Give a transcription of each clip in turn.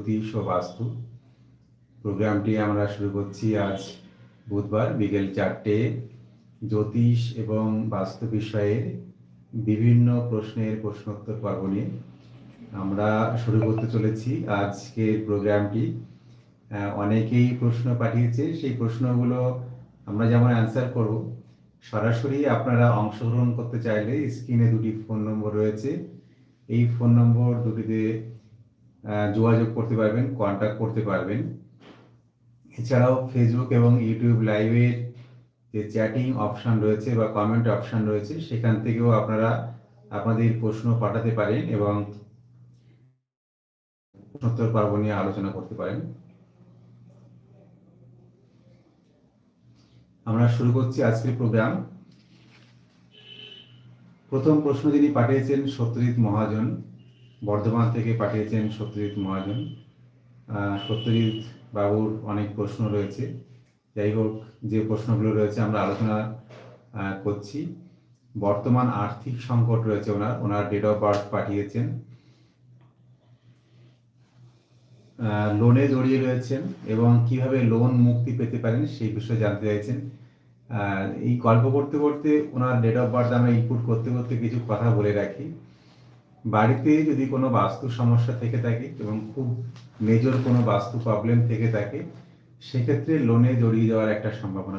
জ্যোতিষ ও বাস্তু প্রোগ্রামটি আমরা শুরু করছি আজ বুধবার বিকেল চারটে। জ্যোতিষ এবং বাস্তু বিষয়ের বিভিন্ন প্রশ্নের প্রশ্নোত্তর পর্ব নিয়ে আমরা শুরু করতে চলেছি আজকের প্রোগ্রামটি। অনেকেই প্রশ্ন পাঠিয়েছে, সেই প্রশ্নগুলো আমরা যেমন অ্যান্সার করব, সরাসরি আপনারা অংশগ্রহণ করতে চাইলে স্ক্রিনে দুটি ফোন নম্বর রয়েছে। এই ফোন নম্বর দুটিতে যোগাযোগ করতে পারবেন কন্ট্যাক্ট করতে পারবেন। এছাড়াও ফেসবুক এবং ইউটিউব লাইভের যে চ্যাটিং অপশন রয়েছে বা কমেন্ট অপশন রয়েছে, সেখান থেকেও আপনারা আপনাদের প্রশ্ন পাঠাতে পারেন এবং প্রশ্নোত্তর পর্ব নিয়ে আলোচনা করতে পারেন। আমরা শুরু করছি আজকের প্রোগ্রাম প্রথম প্রশ্ন যিনি পাঠিয়েছেন সত্যজিৎ মহাজন বর্ধমান থেকে পাঠিয়েছেন সত্যজিৎ মহাজন। সত্যজিৎ বাবুর অনেক প্রশ্ন রয়েছে। যাই হোক, যে প্রশ্নগুলো রয়েছে আমরা আলোচনা করছি। বর্তমান আর্থিক সংকট রয়েছে ওনার ওনার ডেট অফ বার্থ পাঠিয়েছেন। লোনে জড়িয়ে রয়েছেন এবং কীভাবে লোন মুক্তি পেতে পারেন সেই বিষয়ে জানতে চাইছেন। এই গল্প করতে করতে ওনার ডেট অফ বার্থ আমরা ইনপুট করতে করতে কিছু কথা বলে রাখি। বাড়িতে যদি কোনো বাস্তু সমস্যা থেকে থাকে এবং খুব মেজর কোনো বাস্তু প্রবলেম থেকে থাকে সেক্ষেত্রে লোনে জড়িয়ে যাওয়ার একটা সম্ভাবনা।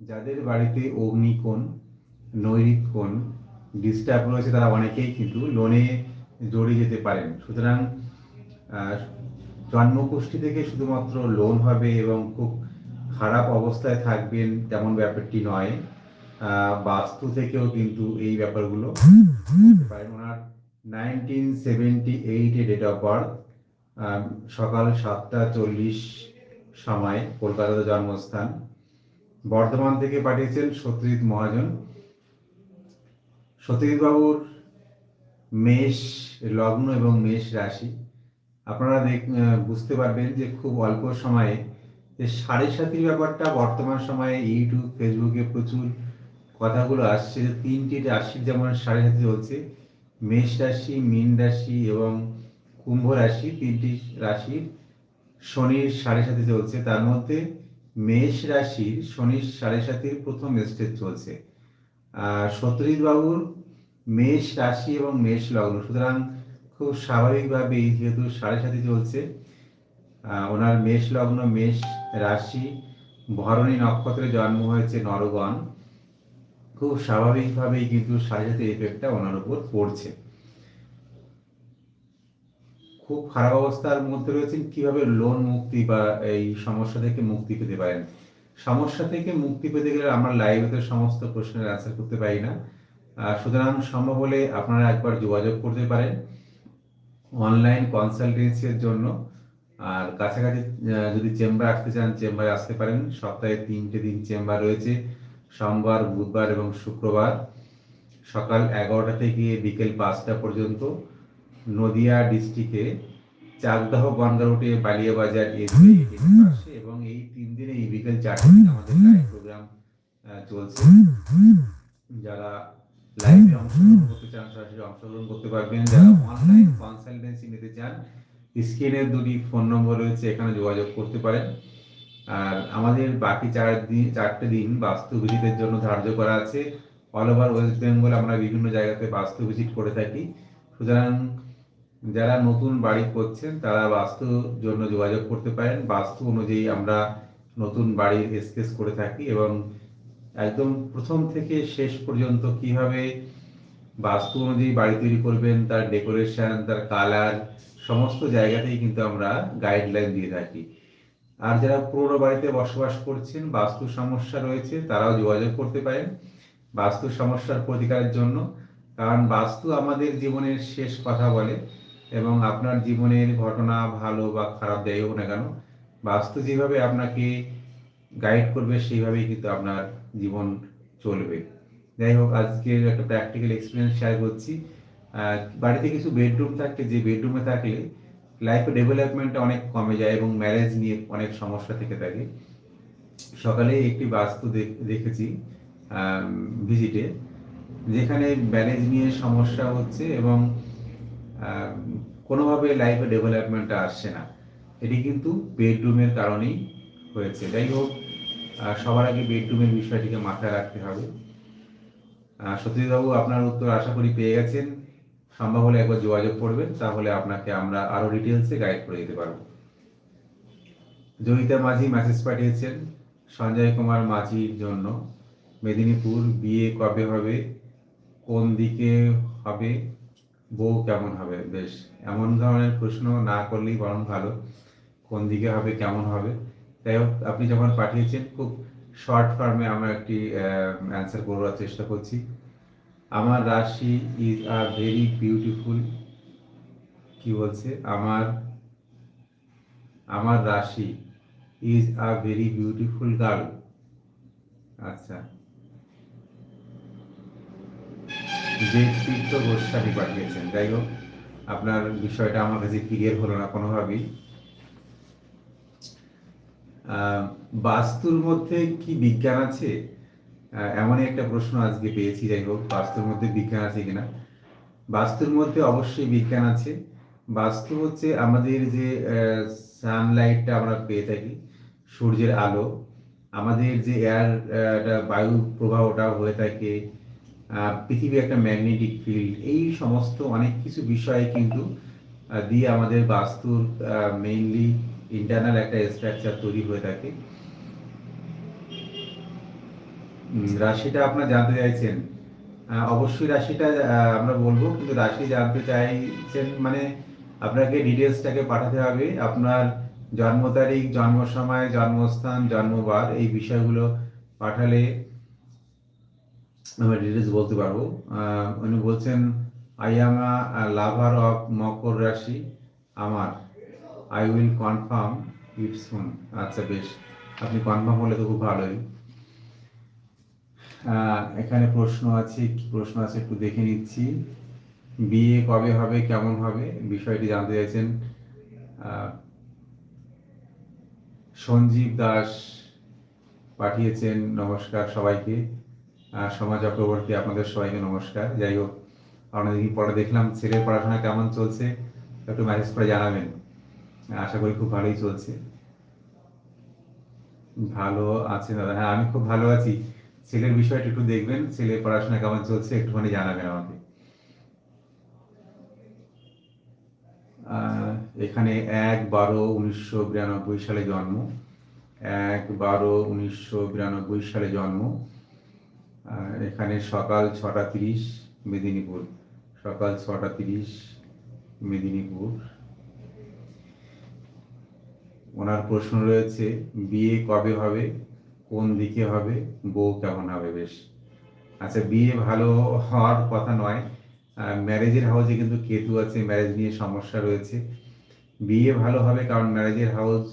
যাদের বাড়িতে অগ্নিকোণ নৈরিক কোণ ডিস্টার্ব রয়েছে তারা অনেকেই কিন্তু লোনে জড়িয়ে যেতে পারেন সুতরাং আহ, জন্মকুষ্ঠী থেকে শুধুমাত্র লোন হবে এবং খুব খারাপ অবস্থায় থাকবেন তেমন ব্যাপারটি নয় বাস্তু থেকেও কিন্তু এই ব্যাপারগুলো ওনার নাইনটিন সেভেন্টি এইটে ডেট অফ বার্থ সকাল সাতটা চল্লিশ সময় কলকাতাতে জন্মস্থান। বর্ধমান থেকে পাঠিয়েছেন সত্যজিৎ মহাজন। সত্যজিৎ বাবুর মেষ লগ্ন এবং মেষ রাশি। আপনারা দেখ বুঝতে পারবেন যে খুব অল্প সময়ে যে সাড়ে সাতির ব্যাপারটা বর্তমান সময়ে ইউটিউব ফেসবুকে প্রচুর কথাগুলো আসছে তিনটি রাশির যেমন সাড়ে সাতি চলছে মেষ রাশি, মীন রাশি এবং কুম্ভ রাশি, তিনটি রাশির শনির সাড়ে সাথে চলছে। তার মধ্যে মেষ রাশির শনির সাড়ে সাতির প্রথম স্টেজ চলছে। সত্যজিৎ বাবুর মেষ রাশি এবং মেষ লগ্ন। সুতরাং খুব স্বাভাবিকভাবেই যেহেতু সাড়ে সাতি চলছে ওনার মেষ লগ্ন, মেষ রাশি, ভরণী নক্ষত্রে জন্ম হয়েছে নরগণ। খুব স্বাভাবিকভাবেই কিন্তু সাড়ে সাতি এফেক্টটা ওনার উপর পড়ছে। খুব খারাপ অবস্থার মধ্যে রয়েছেন, কীভাবে লোন মুক্তি বা এই সমস্যা থেকে মুক্তি পেতে পারেন? সমস্যা থেকে মুক্তি পেতে গেলে আমরা লাইভে সমস্ত প্রশ্নের অ্যান্সার করতে পারি না। সুতরাং সম্ভব হলে আপনারা একবার যোগাযোগ করতে পারেন অনলাইন কনসালটেন্সির জন্য। আর কাছাকাছি যদি চেম্বার আসতে চান চেম্বারে আসতে পারেন। সপ্তাহে তিনটে দিন চেম্বার রয়েছে। সোমবার, বুধবার এবং শুক্রবার সকাল এগারোটা থেকে বিকেল পাঁচটা পর্যন্ত নদিয়া ডিস্ট্রিক্টে চাকদাহ গঙ্গা রুটে বালিয়াবাজার এসবি পাশে এবং এই তিন দিনে এই বিকেল চারটে আমাদের লাইভ প্রোগ্রাম চলছে। যারা লাইভে অংশগ্রহণ করতে চান, সরাসরি অংশগ্রহণ করতে পারবেন। যারা অনলাইন কনসালটেন্সি নিতে চান স্ক্রিনের দুটি ফোন নম্বর রয়েছে, এখানে যোগাযোগ করতে পারেন। আমাদের বাকি চার দিন, চারটে দিন বাস্তু ভিজিটের জন্য ধার্য করা আছে। অল ওভার ওয়েস্ট বেঙ্গল আমরা বিভিন্ন জায়গাতে বাস্তু ভিজিট করে থাকি। সুতরাং যারা নতুন বাড়ি করছেন তারা বাস্তুর জন্য যোগাযোগ করতে পারেন। বাস্তু অনুযায়ী আমরা নতুন বাড়ির স্কেচ করে থাকি এবং একদম প্রথম থেকে শেষ পর্যন্ত কীভাবে বাস্তু অনুযায়ী বাড়ি তৈরি করবেন, তার ডেকোরেশন, তার কালার, সমস্ত জায়গাতেই কিন্তু আমরা গাইডলাইন দিয়ে থাকি। আর যারা পুরনো বাড়িতে বসবাস করছেন, বাস্তু সমস্যা রয়েছে, তারাও যোগাযোগ করতে পারেন বাস্তু সমস্যার প্রতিকারের জন্য। কারণ বাস্তু আমাদের জীবনের শেষ কথা বলে এবং আপনার জীবনের ঘটনা ভালো বা খারাপ যাই হোক না কেন, বাস্তু যেভাবে আপনাকে গাইড করবে, সেইভাবেই কিন্তু আপনার জীবন চলবে। যাই হোক আজকে একটা প্র্যাকটিক্যাল এক্সপিরিয়েন্স শেয়ার করছি। বাড়িতে কিছু বেডরুম থাকলে, যে বেডরুমে থাকলে লাইফে ডেভেলপমেন্টটা অনেক কমে যায় এবং ম্যারেজ নিয়ে অনেক সমস্যা থেকে থাকে। সকালে একটি বাস্তু দেখ- দেখেছি ভিজিটে যেখানে ম্যারেজ নিয়ে সমস্যা হচ্ছে এবং কোনোভাবে লাইফে ডেভেলপমেন্টটা আসছে না। এটি কিন্তু বেডরুমের কারণেই হয়েছে। যাই হোক সবার আগে বেডরুমের বিষয়টিকে মাথায় রাখতে হবে। সত্যজিৎবাবু আপনার উত্তর আশা করি পেয়ে গেছেন। সম্ভব হলে একবার যোগাযোগ করবেন, তাহলে আপনাকে আমরা আরও ডিটেলসে গাইড করে দিতে পারব। জয়িতা মাঝি মেসেজ পাঠিয়েছেন, সঞ্জয় কুমার মাঝির জন্য। মেদিনীপুর বিয়ে কবে হবে? কোন দিকে হবে? বউ কেমন হবে? বেশ, এমন ধরনের প্রশ্ন না করলেই বরং ভালো। কোন দিকে হবে, কেমন হবে? তাই হোক, আপনি যখন পাঠিয়েছেন, খুব শর্ট ফর্মে আমরা একটি অ্যান্সার করবার চেষ্টা করছি। আমার রাশি ইজ আ ভেরি বিউটিফুল কি বলছে? আমার আমার রাশি is a very beautiful girl আচ্ছা। যে তীর্থ গোস্বামী পাঠিয়েছেন। যাই হোক, আপনার বিষয়টা আমার কাছে ক্লিয়ার হলো না কোনোভাবেই। বাস্তুর মধ্যে কি বিজ্ঞান আছে? এমনই একটা প্রশ্ন আজকে পেয়েছি, যাই হোক, বাস্তুর মধ্যে বিজ্ঞান আছে কিনা? বাস্তুর মধ্যে অবশ্যই বিজ্ঞান আছে। বাস্তু হচ্ছে আমাদের যে সানলাইটটা আমরা পেয়ে থাকি, সূর্যের আলো। আমাদের যে এয়ার বায়ু প্রবাহটা হয়ে থাকে পৃথিবী একটা ম্যাগনেটিক ফিল্ড এই সমস্ত অনেক কিছু বিষয় কিন্তু দিয়ে আমাদের বাস্তুর মেইনলি ইন্টারনাল একটা স্ট্রাকচার তৈরি হয়ে থাকে। রাশিটা আপনার জানতে চাইছেন। অবশ্যই রাশিটা আমরা বলব, কিন্তু রাশি জানতে চাইছেন মানে আপনাকে ডিটেলসটাকে পাঠাতে হবে। আপনার জন্ম তারিখ, জন্ম সময়, জন্মস্থান, জন্মবার, এই বিষয়গুলো পাঠালে আমরা ডিটেলস বলতে পারব। উনি বলছেন I am a lover of মকর রাশি। আমার I will confirm it soon আচ্ছা বেশ। আপনি কনফার্ম হলে তো খুব ভালোই। এখানে প্রশ্ন আছে কি প্রশ্ন আছে একটু দেখে নিচ্ছি। বিয়ে কবে হবে কেমন হবে বিষয়টি জানতে চাইছেন সঞ্জীব দাস পাঠিয়েছেন নমস্কার সবাইকে। আহ, সোমা চক্রবর্তী আপনাদের সবাইকে নমস্কার। যাই হোক অনেকদিন পরে দেখলাম ছেলের পড়াশোনা কেমন চলছে একটু মেসেজ করে জানাবেন। আশা করি খুব ভালোই চলছে। ভালো আছে দাদা। হ্যাঁ আমি খুব ভালো আছি। ছেলের বিষয়টা একটু দেখবেন, ছেলের পড়াশোনা কেমন চলছে, একটুখানি জানাবেন আমাকে। এখানে এক বারো উনিশশো বিরানব্বই সালে জন্ম। এক বারো উনিশশো বিরানব্বই সালে জন্ম। এখানে সকাল ছটা তিরিশ মেদিনীপুর। সকাল ছটা তিরিশ মেদিনীপুর। ওনার প্রশ্ন রয়েছে, বিয়ে কবে হবে? কোন দিকে হবে, বউ কেমন হবে বেশ। আচ্ছা বিয়ে ভালো হওয়ার কথা নয়। ম্যারেজের হাউসে কিন্তু কেতু আছে ম্যারেজ নিয়ে সমস্যা রয়েছে। বিয়ে ভালো হবে কারণ ম্যারেজের হাউস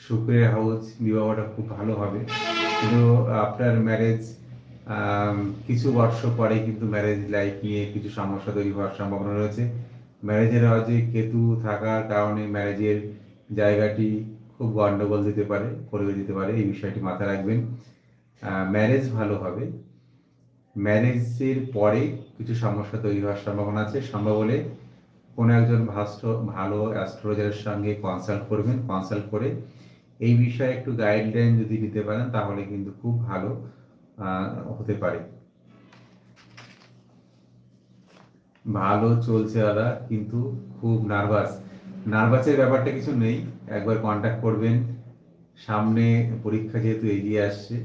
শুক্রের হাউস বিবাহটা খুব ভালো হবে। কিন্তু আপনার ম্যারেজ কিছু বর্ষ পরে কিন্তু ম্যারেজ লাইফ নিয়ে কিছু সমস্যা তৈরি হওয়ার সম্ভাবনা রয়েছে। ম্যারেজের হাউসে কেতু থাকার কারণে ম্যারেজের জায়গাটি খুব গন্ডগোল দিতে পারে করে দিতে পারে, এই বিষয়টি মাথায় রাখবেন। ম্যারেজ ভালো হবে। ম্যারেজের পরে কিছু সমস্যা তৈরি হওয়ার সম্ভাবনা আছে। সম্ভব হলে কোনো একজন ভাস্ট, ভালো অ্যাস্ট্রোলজারের সঙ্গে কনসাল্ট করবেন, কনসাল্ট করে এই বিষয়ে একটু গাইডলাইন যদি দিতে পারেন, তাহলে কিন্তু খুব ভালো হতে পারে। ভালো চলছে দাদা, কিন্তু খুব নার্ভাস। নার্ভাসের ব্যাপারটা কিছু নেই। একবার কন্ট্যাক্ট করবেন। সামনে পরীক্ষা যেহেতু এগিয়ে আসছে,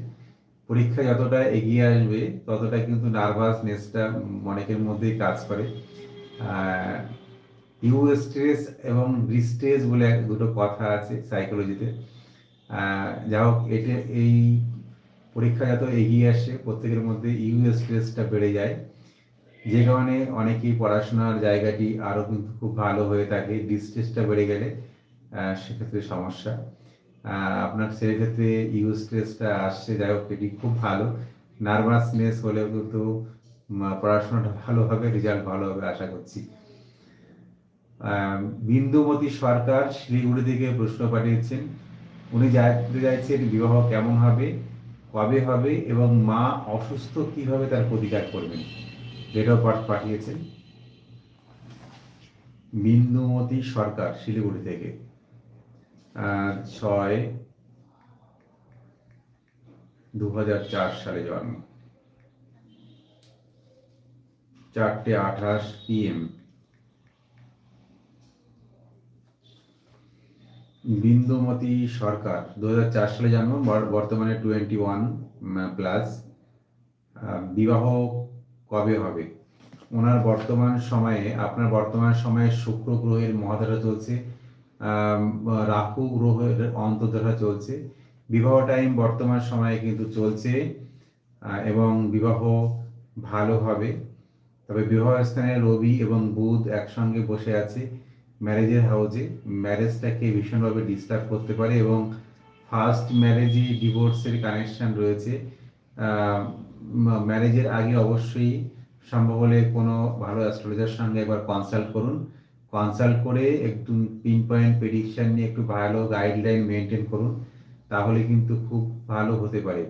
পরীক্ষা যতটা এগিয়ে আসবে, ততটা কিন্তু নার্ভাসনেসটা অনেকের মধ্যেই কাজ করে। ইউ স্ট্রেস এবং রিস্ট্রেস বলে এক- দুটো কথা আছে সাইকোলজিতে যা হোক এটা এই পরীক্ষা যত এগিয়ে আসে, প্রত্যেকের মধ্যে ইউ স্ট্রেসটা বেড়ে যায়। যে কারণে অনেকেই পড়াশোনার জায়গাটি আরও কিন্তু খুব ভালো হয়ে থাকে ডিস্ট্রেসটা বেড়ে গেলে। সেক্ষেত্রে সমস্যা। আপনার সেক্ষেত্রে ইউ স্ট্রেসটা আসছে, যাই হোক, এটি খুব ভালো। নার্ভাসনেস হলেও কিন্তু পড়াশোনাটা ভালো হবে রেজাল্ট ভালো হবে, আশা করছি। বিন্দুমতী সরকার শিলিগুড়ি থেকে প্রশ্ন পাঠিয়েছেন। উনি জানতে চাইছেন বিবাহ কেমন হবে, কবে হবে, এবং মা অসুস্থ কীভাবে তার প্রতিকার করবেন। ডেট বার্থ পাঠিয়েছেন। বিন্দুমতী সরকার শিলিগুড়ি থেকে। ছয় দু সালে জন্ম। চারটে আঠাশ পিএম বিন্দুমতী সরকার দু হাজার চার সালে জন্ম, বর- বর্তমানে টোয়েন্টি ওয়ান প্লাস বিবাহ কবে হবে? ওনার বর্তমান সময়ে, আপনার বর্তমান সময়ে শুক্র গ্রহের মহাধারা চলছে রাহু গ্রহের অন্তর্ধারা চলছে। বিবাহ টাইম বর্তমান সময়ে কিন্তু চলছে এবং বিবাহ ভালো হবে। তবে বিবাহ স্থানে রবি এবং বুধ একসঙ্গে বসে আছে ম্যারেজের হাউজে ম্যারেজটাকে ভীষণভাবে ডিস্টার্ব করতে পারে এবং ফার্স্ট ম্যারেজে ডিভোর্সের কানেকশন রয়েছে। ম্যারেজের আগে অবশ্যই সম্ভব হলে কোনো ভালো অ্যাস্ট্রোলজার সঙ্গে একবার কনসাল্ট করুন। কনসাল্ট করে একটু পিন পয়েন্ট প্রেডিকশন নিয়ে একটু ভালো গাইডলাইন মেনটেন করুন, তাহলে কিন্তু খুব ভালো হতে পারে।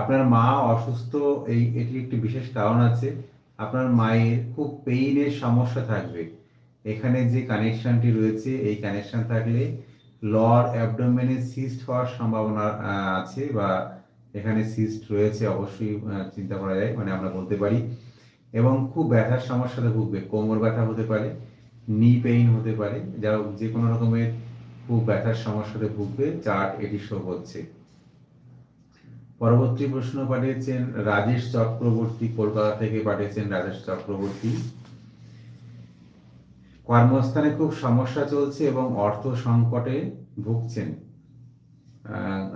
আপনার মা অসুস্থ, এই এটি একটি বিশেষ কারণ আছে। আপনার মায়ের খুব পেইনের সমস্যা থাকবে। এখানে যে কানেকশনটি রয়েছে, এই কানেকশন থাকলে লর অ্যাবডোমেনে সিস্ট হওয়ার সম্ভাবনা আছে বা এখানে সিস্ট রয়েছে, অবশ্যই চিন্তা করা যায় মানে আমরা বলতে পারি। এবং খুব ব্যথার সমস্যাতে ভুগবে, কোমর ব্যথা হতে পারে নি পেইন হতে পারে যা যে কোনো রকমের খুব ব্যথার সমস্যাতে ভুগবে চার্ট এটি শো হচ্ছে। পরবর্তী প্রশ্ন পাঠিয়েছেন রাজেশ চক্রবর্তী, কলকাতা থেকে পাঠিয়েছেন রাজেশ চক্রবর্তী। কর্মস্থানে খুব সমস্যা চলছে এবং অর্থ সংকটে ভুগছেন।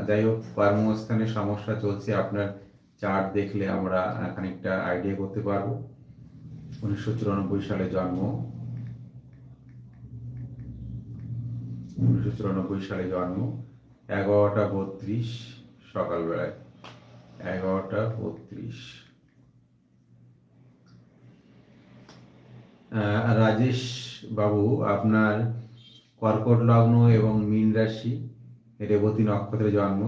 যাই হোক, কর্মস্থানে সমস্যা চলছে, আপনার চার্ট দেখলে আমরা খানিকটা আইডিয়া করতে পারব। উনিশশো চুরানব্বই সালে জন্ম। উনিশশো চুরানব্বই সালে জন্ম, এগারোটা বত্রিশ সকালবেলায়। এগারোটা বত্রিশ। রাজেশ বাবু, আপনার কর্কট লগ্ন এবং মীন রাশি, রেবতী নক্ষত্রে জন্ম।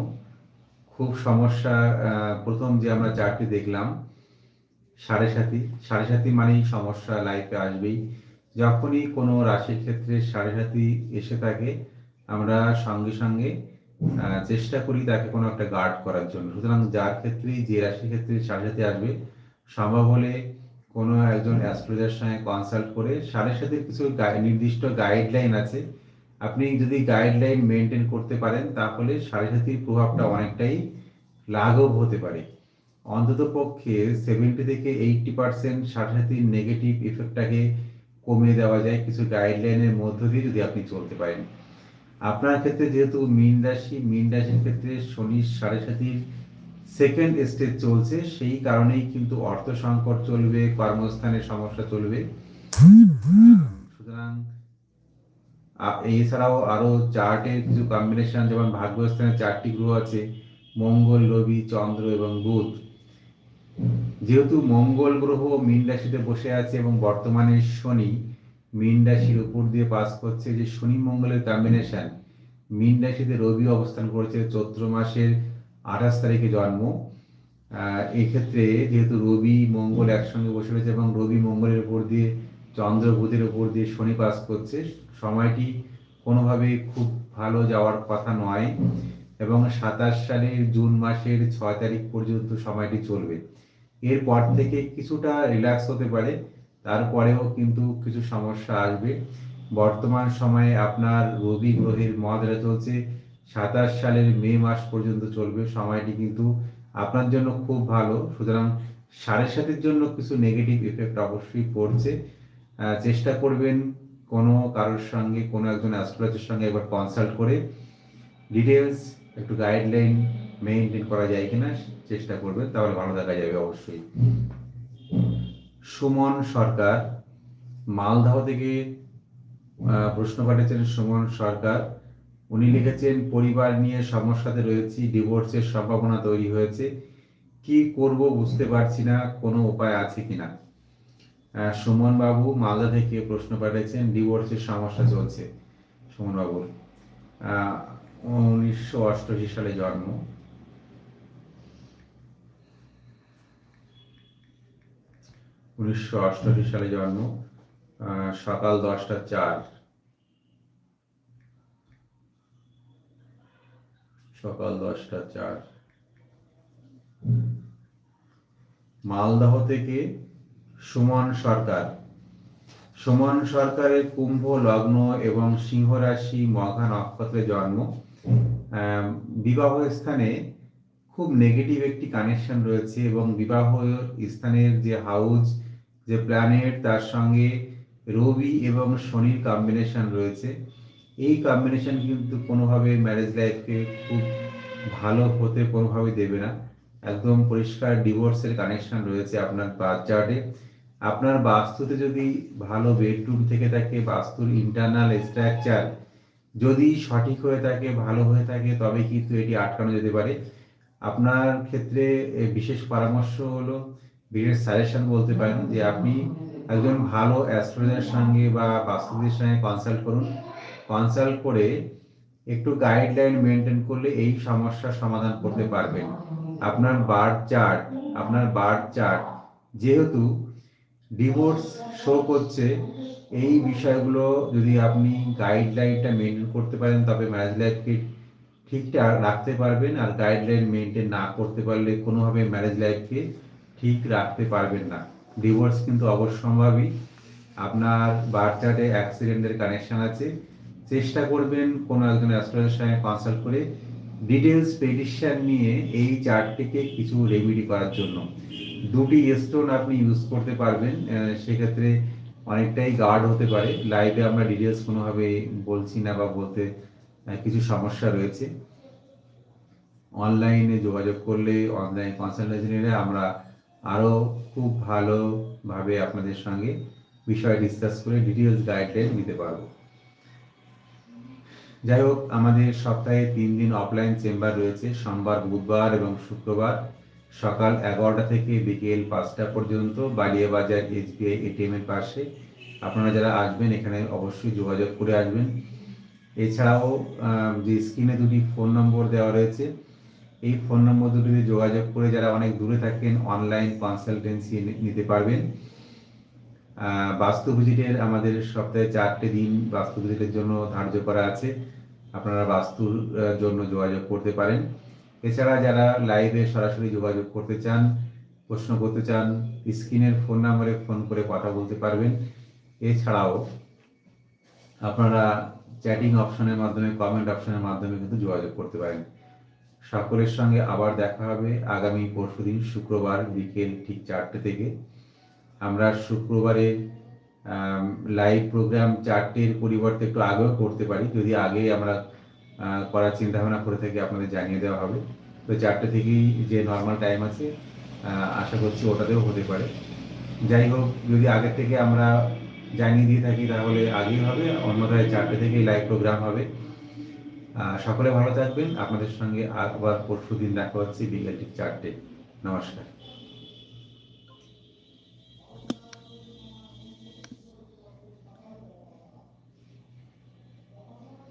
খুব সমস্যা প্রথম যে আমরা চারটি দেখলাম, সাড়ে সাথী সাড়ে সাথী মানেই সমস্যা লাইফে আসবেই। যখনই কোনো রাশির ক্ষেত্রে সাড়ে এসে থাকে, আমরা সঙ্গে সঙ্গে চেষ্টা করি তাকে কোনো একটা গার্ড করার জন্য। সুতরাং যার ক্ষেত্রেই যে রাশির ক্ষেত্রে সাড়ে আসবে, সম্ভব হলে কোনো একজন অ্যাস্ট্রোলজার সঙ্গে কনসাল্ট করে সাড়ে সাথে কিছু নির্দিষ্ট গাইডলাইন আছে। আপনি যদি গাইডলাইন মেনটেন করতে পারেন, তাহলে সাড়ে সাথীর প্রভাবটা অনেকটাই লাঘব হতে পারে। অন্তত পক্ষে সেভেন্টি থেকে এইটটি পার্সেন্ট সাড়ে সাথীর নেগেটিভ ইফেক্টটাকে কমিয়ে দেওয়া যায়, কিছু গাইডলাইনের মধ্য দিয়ে যদি আপনি চলতে পারেন। আপনার ক্ষেত্রে যেহেতু মীন রাশি, মীন রাশির ক্ষেত্রে শনি সাড়ে সাথীর সেকেন্ড স্টেজ চলছে, সেই কারণেই কিন্তু অর্থ সংকট চলবে কর্মস্থানের সমস্যা চলবে। সুতরাং এছাড়াও আরও চার্টের কিছু কম্বিনেশন যেমন ভাগ্যস্থানে চারটি গ্রহ আছে, মঙ্গল, রবি, চন্দ্র এবং বুধ। যেহেতু মঙ্গল গ্রহ মীন রাশিতে বসে আছে এবং বর্তমানে শনি মীন রাশির উপর দিয়ে পাস করছে, যে শনি মঙ্গলের কম্বিনেশন মীন রাশিতে রবি অবস্থান করেছে চৈত্র মাসের আঠাশ তারিখে জন্ম। এক্ষেত্রে যেহেতু রবি মঙ্গল একসঙ্গে বসে রয়েছে এবং রবি মঙ্গলের উপর দিয়ে, চন্দ্র বুধের উপর দিয়ে শনি পাস করছে, সময়টি কোনোভাবে খুব ভালো যাওয়ার কথা নয় এবং সাতাশ সালের জুন মাসের ছয় তারিখ পর্যন্ত সময়টি চলবে। এরপর থেকে কিছুটা রিল্যাক্স হতে পারে, তারপরেও কিন্তু কিছু সমস্যা আসবে। বর্তমান সময়ে আপনার রবি গ্রহের মহাদরা চলছে, সাতাশ সালের মে মাস পর্যন্ত চলবে, সময়টি কিন্তু আপনার জন্য খুব ভালো। সুতরাং সাড়ে সাতের জন্য কিছু নেগেটিভ ইফেক্ট অবশ্যই পড়ছে। চেষ্টা করবেন কোনো কারোর সঙ্গে, কোনো একজন অ্যাস্ট্রোলজার সঙ্গে একবার কনসাল্ট করে। ডিটেলস একটু গাইডলাইন মেনটেন করা যায় কিনা চেষ্টা করবেন, তাহলে ভালো দেখা যাবে অবশ্যই। সুমন সরকার, মালদহ থেকে প্রশ্ন পাঠিয়েছেন সুমন সরকার। উনি লিখেছেন, পরিবার নিয়ে সমস্যাতে রয়েছি, ডিভোর্সের সম্ভাবনা তৈরি হয়েছে। কি করব বুঝতে পারছি না, কোনো উপায় আছে কিনা? সুমন বাবু মালদা থেকে প্রশ্ন পাঠিয়েছেন, ডিভোর্সের সমস্যা চলছে। সুমন বাবুর উনিশশো অষ্টআশি সালে জন্ম। উনিশশো অষ্টআশি সালে জন্ম সকাল দশটা চার। সকাল দশটা চার। মালদহ থেকে সুমন সরকার। সুমন সরকারের কুম্ভ, লগ্ন এবং সিংহ রাশি মঘা নক্ষত্রে জন্ম। বিবাহ স্থানে খুব নেগেটিভ একটি কানেকশন রয়েছে এবং বিবাহ স্থানের যে হাউস যে প্ল্যানেট তার সঙ্গে রবি এবং শনির কম্বিনেশন রয়েছে। এই কম্বিনেশন কিন্তু কোনোভাবে ম্যারেজ লাইফকে খুব ভালো হতে কোনোভাবে দেবে না। একদম পরিষ্কার ডিভোর্সের কানেকশন রয়েছে আপনার বার্থ চার্টে আপনার বাস্তুতে যদি ভালো বেডরুম থেকে থাকে, বাস্তুর ইন্টারনাল স্ট্রাকচার যদি সঠিক হয়ে থাকে, ভালো হয়ে থাকে, তবে কিন্তু এটি আটকানো যেতে পারে। আপনার ক্ষেত্রে বিশেষ পরামর্শ হলো, বিশেষ সাজেশন বলতে পারেন যে আপনি একজন ভালো অ্যাস্ট্রোলজার সঙ্গে বা বাস্তুদের সঙ্গে কনসাল্ট করুন। কনসাল্ট করে একটু গাইডলাইন মেনটেন করলে এই সমস্যার সমাধান করতে পারবেন। আপনার বার্থ চার্ট আপনার বার্থ চার্ট যেহেতু ডিভোর্স শো করছে, এই বিষয়গুলো যদি আপনি গাইডলাইনটা মেনটেন করতে পারেন, তবে ম্যারেজ লাইফকে ঠিকঠাক রাখতে পারবেন আর গাইডলাইন মেনটেন না করতে পারলে কোনোভাবে ম্যারেজ লাইফকে ঠিক রাখতে পারবেন না। ডিভোর্স কিন্তু অবশ্যম্ভাবী। আপনার বার্থ চার্টে অ্যাক্সিডেন্টের কানেকশন আছে। চেষ্টা করবেন কোনো একজন অ্যাস্ট্রোলজার সঙ্গে কনসাল্ট করে ডিটেলস প্রেডিকশন নিয়ে এই চার্টটিকে কিছু রেমিডি করার জন্য। দুটি স্টোন আপনি ইউজ করতে পারবেন সেক্ষেত্রে অনেকটাই গার্ড হতে পারে। লাইভে আমরা ডিটেলস কোনোভাবে বলছি না বা বলতে কিছু সমস্যা রয়েছে। অনলাইনে যোগাযোগ করলে অনলাইন কনসালটেশনে আমরা আরও খুব ভালোভাবে আপনাদের সঙ্গে বিষয় ডিসকাস করে ডিটেলস গাইডলাইন দিতে পারব। যাই হোক, আমাদের সপ্তাহে তিন দিন অফলাইন চেম্বার রয়েছে। সোমবার, বুধবার এবং শুক্রবার সকাল এগারোটা থেকে বিকেল পাঁচটা পর্যন্ত বালিয়াবাজার এসবিআই এটিএম এর পাশে। আপনারা যারা আসবেন, এখানে অবশ্যই যোগাযোগ করে আসবেন। এছাড়াও যে স্ক্রিনে দুটি ফোন নম্বর দেওয়া রয়েছে, এই ফোন নম্বর দুটিতে যোগাযোগ করে যারা অনেক দূরে থাকেন, অনলাইন কনসালটেন্সি নিতে পারবেন। বাস্তু ভিজিটের আমাদের সপ্তাহে চারটে দিন বাস্তু ভিজিটের জন্য ধার্য করা আছে। আপনারা বাস্তুর জন্য যোগাযোগ করতে পারেন। এছাড়া যারা লাইভে সরাসরি যোগাযোগ করতে চান, প্রশ্ন করতে চান, স্ক্রিনের ফোন নাম্বারে ফোন করে কথা বলতে পারবেন। এছাড়াও, আপনারা চ্যাটিং অপশনের মাধ্যমে কমেন্ট অপশনের মাধ্যমে কিন্তু যোগাযোগ করতে পারেন। সকলের সঙ্গে আবার দেখা হবে আগামী পরশুদিন শুক্রবার বিকেল ঠিক চারটে থেকে। আমরা শুক্রবারে লাইভ প্রোগ্রাম চারটের পরিবর্তে একটু আগেও করতে পারি। যদি আগে আমরা করার চিন্তা ভাবনা করে থাকি, আপনাদের জানিয়ে দেওয়া হবে। তো চারটে থেকেই যে নর্মাল টাইম আছে আশা করছি ওটাতেও হতে পারে। যাই হোক, যদি আগে থেকে আমরা জানিয়ে দিয়ে থাকি তাহলে আগেই হবে, অন্যথায় চারটে থেকেই লাইভ প্রোগ্রাম হবে। সকলে ভালো থাকবেন। আপনাদের সঙ্গে আবার পরশু দিন দেখা হচ্ছে বিকেল ঠিক চারটে। নমস্কার।